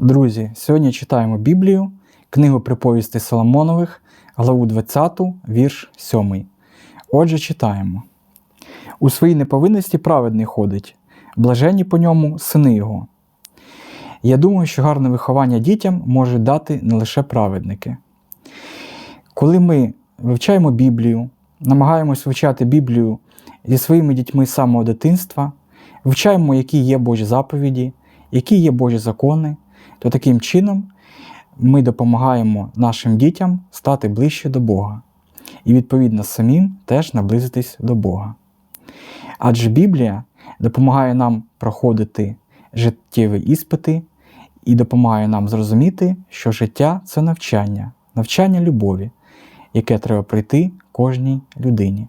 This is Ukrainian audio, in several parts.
Друзі, сьогодні читаємо Біблію, книгу приповістей Соломонових, главу 20, вірш 7. Отже, читаємо. У своїй неповинності праведний ходить, блаженні по ньому сини його. Я думаю, що гарне виховання дітям можуть дати не лише праведники. Коли ми вивчаємо Біблію, намагаємось вивчати Біблію зі своїми дітьми з самого дитинства, вивчаємо, які є Божі заповіді, які є Божі закони, то таким чином ми допомагаємо нашим дітям стати ближче до Бога і, відповідно, самим теж наблизитись до Бога. Адже Біблія допомагає нам проходити життєві іспити і допомагає нам зрозуміти, що життя це навчання, навчання любові, яке треба пройти кожній людині.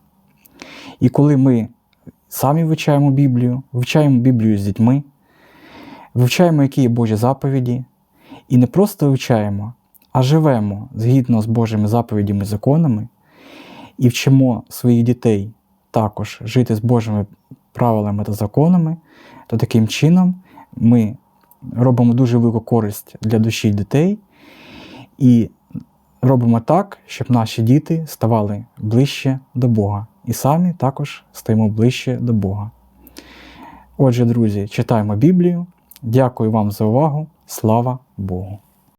І коли ми самі вивчаємо Біблію, вивчаємо Біблію з дітьми, вивчаємо, які є Божі заповіді, і не просто вивчаємо, а живемо згідно з Божими заповідями і законами, і вчимо своїх дітей також жити з Божими правилами та законами, то таким чином ми робимо дуже велику користь для душі дітей і робимо так, щоб наші діти ставали ближче до Бога. І самі також стаємо ближче до Бога. Отже, друзі, читаємо Біблію. Дякую вам за увагу. Слава Богу!